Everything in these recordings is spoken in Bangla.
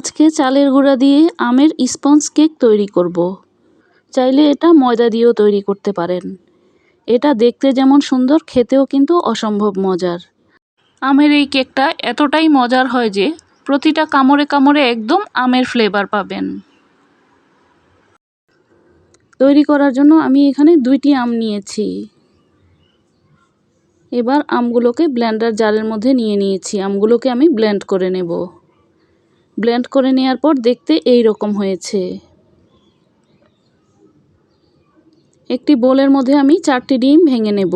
আজকে চালের গুঁড়া দিয়ে আমের স্পঞ্জ কেক তৈরি করব। চাইলে এটা ময়দা দিয়েও তৈরি করতে পারেন। এটা দেখতে যেমন সুন্দর, খেতেও কিন্তু অসম্ভব মজার। আমের এই কেকটা এতটাই মজার হয় যে প্রতিটা কামড়ে কামড়ে একদম আমের ফ্লেভার পাবেন। তৈরি করার জন্য আমি এখানে দুইটি আম নিয়েছি। এবার আমগুলোকে ব্লেন্ডার জারের মধ্যে নিয়ে নিয়েছি। আমগুলোকে আমি ব্লেন্ড করে নেব। ব্লেন্ড করে নেওয়ার পর দেখতে এই রকম হয়েছে। একটি বোলের মধ্যে আমি চারটি ডিম ভেঙে নেব।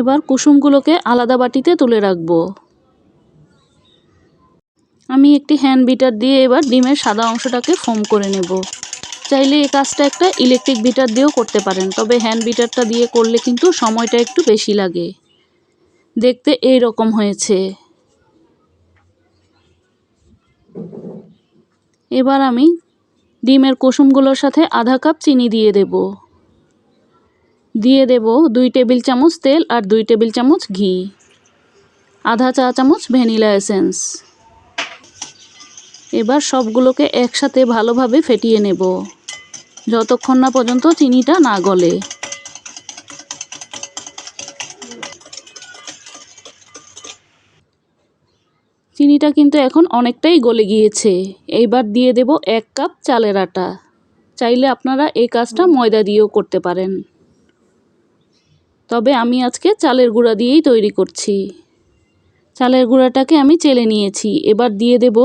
এবার কুসুমগুলোকে আলাদা বাটিতে তুলে রাখব। আমি একটি হ্যান্ড বিটার দিয়ে এবার ডিমের সাদা অংশটাকে ফোম করে নেব। চাইলে এই কাজটা একটা ইলেকট্রিক বিটার দিয়েও করতে পারেন, তবে হ্যান্ড বিটারটা দিয়ে করলে কিন্তু সময়টা একটু বেশি লাগে। দেখতে এই রকম হয়েছে। এবার আমি ডিমের কুসুমগুলোর সাথে আধা কাপ চিনি দিয়ে দেব। দিয়ে দেব দুই টেবিল চামচ তেল আর দুই টেবিল চামচ ঘি। আধা চা চামচ ভ্যানিলা এসেন্স। এবার সবগুলোকে একসাথে ভালোভাবে ফেটিয়ে নেব। যতক্ষণ না পর্যন্ত চিনিটা না গলে। চিনিটা কিন্তু এখন অনেকটাই গলে গিয়েছে। এইবার দিয়ে দেব এক কাপ চালের আটা। চাইলে আপনারা এই কাজটা ময়দা দিয়েও করতে পারেন। তবে আমি আজকে চালের গুঁড়া দিয়েই তৈরি করছি। চালের গুঁড়াটাকে আমি চেলে নিয়েছি। এবার দিয়ে দেব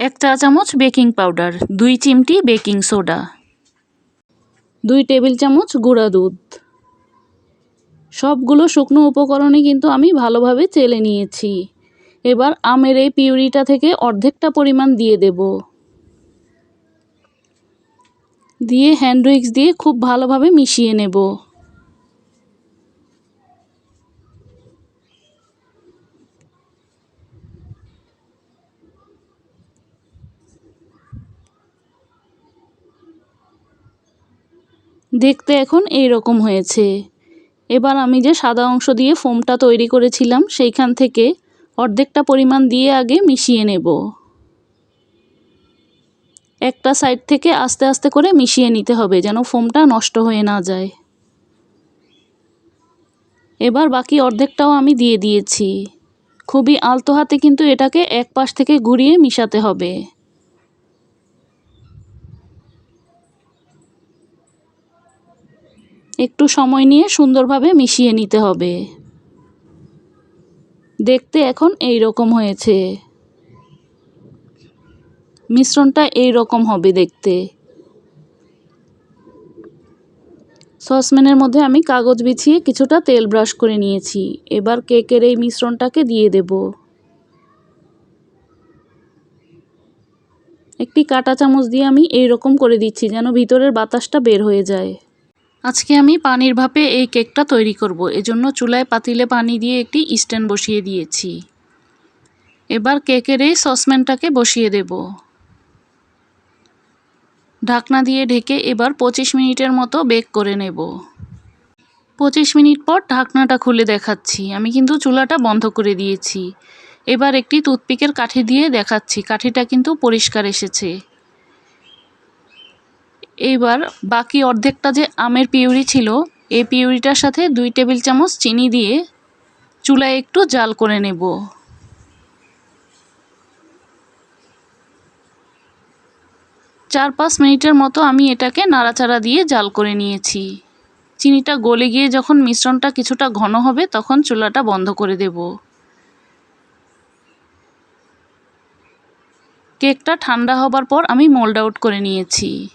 এক চা চামচ বেকিং পাউডার, দুই চিমটি বেকিং সোডা, দুই টেবিল চামচ গুঁড়া দুধ। সবগুলো শুকনো উপকরণই কিন্তু আমি ভালোভাবে চেলে নিয়েছি। এবার আমের এই পিউরিটা থেকে অর্ধেকটা পরিমাণ দিয়ে দেব। দিয়ে হ্যান্ড উইক্স দিয়ে খুব ভালোভাবে মিশিয়ে নেব। দেখতে এখন এই রকম হয়েছে। এবার আমি যে সাদা অংশ দিয়ে ফোমটা তৈরি করেছিলাম, সেইখান থেকে অর্ধেকটা পরিমাণ দিয়ে আগে মিশিয়ে নেব। একটা সাইড থেকে আস্তে আস্তে করে মিশিয়ে নিতে হবে, যেন ফোমটা নষ্ট হয়ে না যায়। এবার বাকি অর্ধেকটাও আমি দিয়ে দিয়েছি। খুবই আলতো হাতে কিন্তু এটাকে এক পাশ থেকে ঘুরিয়ে মিশাতে হবে। একটু সময় নিয়ে সুন্দরভাবে মিশিয়ে নিতে হবে। দেখতে এখন এই রকম হয়েছে। মিশ্রণটা এই রকম হবে দেখতে। সসপ্যানের মধ্যে আমি কাগজ বিছিয়ে কিছুটা তেল ব্রাশ করে নিয়েছি। এবার কেকের এই মিশ্রণটাকে দিয়ে দেব। একটি কাটা চামচ দিয়ে আমি এই রকম করে দিচ্ছি যেন ভিতরের বাতাসটা বের হয়ে যায়। আজকে আমি পানির ভাপে এই কেকটা তৈরি করব। এজন্য চুলায় পাতিলে পানি দিয়ে একটি স্ট্যান্ড বসিয়ে দিয়েছি। এবার কেকের এই সসপ্যানটাকে বসিয়ে দেব। ঢাকনা দিয়ে ঢেকে এবার পঁচিশ মিনিটের মতো বেক করে নেব। পঁচিশ মিনিট পর ঢাকনাটা খুলে দেখাচ্ছি। আমি কিন্তু চুলাটা বন্ধ করে দিয়েছি। এবার একটি টুথপিকের কাঠি দিয়ে দেখাচ্ছি। কাঠিটা কিন্তু পরিষ্কার এসেছে। এইবার বাকি অর্ধেকটা যে আমের পিউরি ছিল, এই পিউরিটার সাথে দুই টেবিল চামচ চিনি দিয়ে চুলায় একটু জাল করে নেব। চার পাঁচ মিনিটের মতো আমি এটাকে নাড়াচাড়া দিয়ে জাল করে নিয়েছি। চিনিটা গলে গিয়ে যখন মিশ্রণটা কিছুটা ঘন হবে, তখন চুলাটা বন্ধ করে দেব। কেকটা ঠান্ডা হবার পর আমি মোল্ড আউট করে নিয়েছি।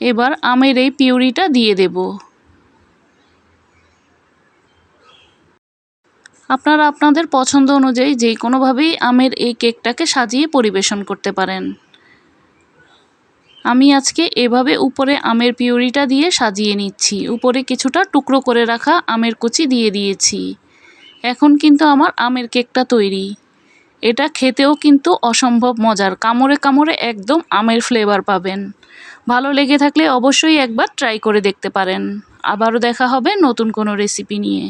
এবার আমের এই পিউরিটা দিয়ে দেব। আপনারা আপনাদের পছন্দ অনুযায়ী যে কোনোভাবেই আমের এই কেকটাকে সাজিয়ে পরিবেশন করতে পারেন। আমি আজকে এভাবে উপরে আমের পিউরিটা দিয়ে সাজিয়ে নিচ্ছি। উপরে কিছুটা টুকরো করে রাখা আমের কুচি দিয়ে দিয়েছি। এখন কিন্তু আমার আমের কেকটা তৈরি। এটা খেতেও কিন্তু অসম্ভব মজার। কামড়ে কামড়ে একদম আমের ফ্লেভার পাবেন। ভালো লেগে থাকলে অবশ্যই একবার ট্রাই করে দেখতে পারেন। আবারও দেখা হবে নতুন কোনো রেসিপি নিয়ে।